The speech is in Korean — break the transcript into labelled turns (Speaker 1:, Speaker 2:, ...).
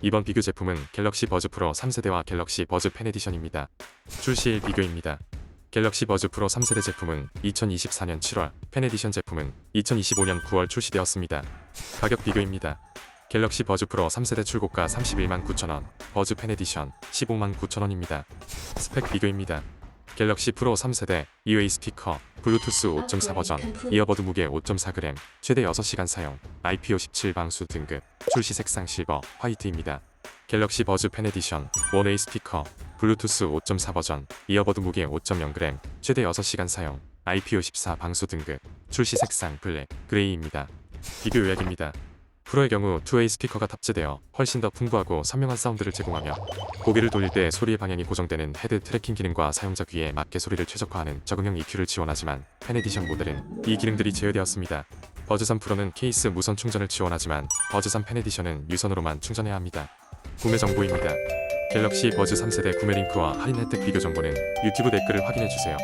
Speaker 1: 이번 비교 제품은 갤럭시 버즈 프로 3세대와 갤럭시 버즈 펜 에디션입니다. 출시일 비교입니다. 갤럭시 버즈 프로 3세대 제품은 2024년 7월, 펜 에디션 제품은 2025년 9월 출시되었습니다. 가격 비교입니다. 갤럭시 버즈 프로 3세대 출고가 31만 9천원, 버즈 펜 에디션 15만 9천원입니다. 스펙 비교입니다. 갤럭시 프로 3세대 2웨이 스피커, 블루투스 5.4 버전, 이어버드 무게 5.4g, 최대 6시간 사용, IP57 방수 등급, 출시 색상 실버, 화이트입니다. 갤럭시 버즈 펜 에디션, 원웨이 스피커, 블루투스 5.4 버전, 이어버드 무게 5.0g, 최대 6시간 사용, IP54 방수 등급, 출시 색상 블랙, 그레이입니다. 비교 요약입니다. 프로의 경우 2웨이 스피커가 탑재되어 훨씬 더 풍부하고 선명한 사운드를 제공하며 고개를 돌릴 때 소리의 방향이 고정되는 헤드 트래킹 기능과 사용자 귀에 맞게 소리를 최적화하는 적응형 EQ를 지원하지만 펜 에디션 모델은 이 기능들이 제외되었습니다. 버즈3 프로는 케이스 무선 충전을 지원하지만 버즈3 펜 에디션은 유선으로만 충전해야 합니다. 구매 정보입니다. 갤럭시 버즈 3세대 구매 링크와 할인 혜택 비교 정보는 유튜브 댓글을 확인해 주세요.